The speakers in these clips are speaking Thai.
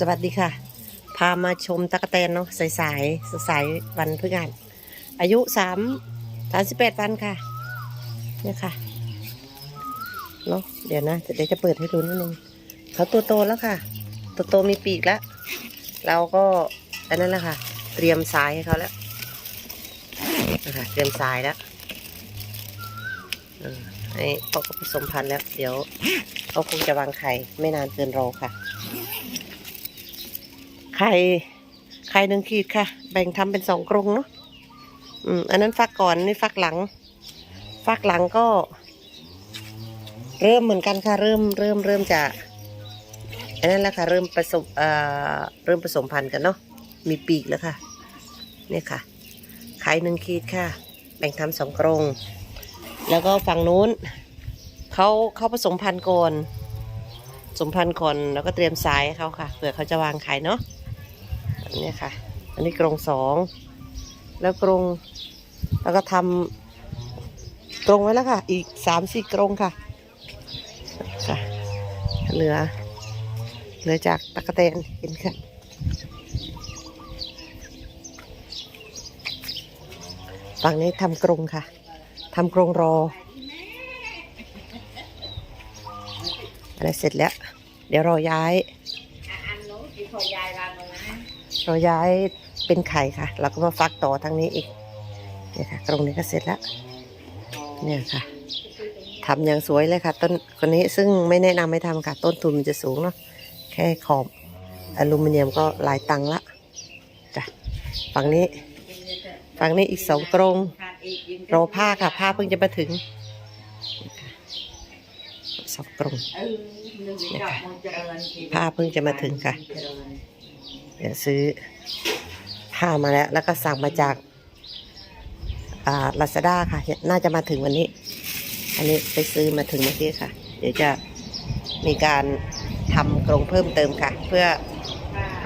สวัสดีค่ะ พามาชมตะกะแตนเนาะสายสายสายวันพฤหัสอายุสามสามสิบแปดวันค่ะเนี่ยค่ะเนาะเดี๋ยวนะเดี๋ยวจะเปิดให้ดูนิดนึงเขาตัวโตแล้วค่ะ ตัวโตมีปีกแล้ว เราก็อันนั้นแหละค่ะ เตรียมสายให้เขาแล้วนะคะเตรียมสายแล้วเออให้เขาก็ผสมพันธุ์แล้ว เดี๋ยวเขาคงจะวางไข่ไม่นานเกินรอค่ะ ไข่ไข่หนึ่งขีดค่ะ แบ่งทำเป็นสองกรงเนาะอืมอันนั้นฟักก่อนนี่ฟักหลัง ฟักหลังก็ เริ่มเหมือนกันค่ะ เริ่มเริ่มเริ่มจะอันนั้นแหละค่ะ เริ่มผสมเอ่อเริ่มผสมพันธุ์กันเนาะมีปีกแล้วค่ะเนี่ยค่ะไข่หนึ่งขีดค่ะ แบ่งทำสองกรง แล้วก็ฝั่งนู้นเขาเขาผสมพันธุ์ก่อนสมพันธ์ก่อนแล้วก็เตรียมสายเขาค่ะเผื่อเขาจะวางไข่เนาะ นนี้ค่ะ อันนี้กรงสองแล้วกรงแล้วก็ทำกรงไว้แล้วค่ะ อีกสามสี่กรงค่ะค่ะ เหลือ เหลือจากตะกะแตนเห็นค่ะฝั่งนี้ทำกรงค่ะทำกรงรออะไรเสร็จแล้ว เดี๋ยวราย้ายอันนู้นที่พอยาย เราย้ายเป็นไข่ค่ะ เราก็มาฟักต่อทางนี้อีกเนี่ยค่ะ ตรงนี้ก็เสร็จแล้ว เนี่ยค่ะทำอย่างสวยเลยค่ะ ต้นคนนี้ซึ่งไม่แนะนำให้ทำค่ะ ต้นทุนมันจะสูงเนาะแค่ขอบอลูมิเนียมก็หลายตังค์ละจ้ะฝั่งนี้ฝั่งนี้อีกสองกรงรอผ้าค่ะ ผ้าเพิ่งจะมาถึงสองกรงเนึ่งดอกมงเจริญที่ผ้าเพิ่งจะมาถึงค่ะ เดี๋ยวซื้อผ้ามาแล้ว แล้วก็สั่งมาจากลาซาด้าค่ะ น่าจะมาถึงวันนี้ อันนี้ไปซื้อมาถึงเมื่อกี้ค่ะ เดี๋ยวจะมีการทำกรงเพิ่มเติมค่ะ เพื่อ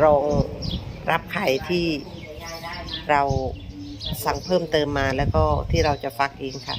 รองรับไข่ที่เราสั่งเพิ่มเติมมาแล้วก็ที่เราจะฟักเองค่ะ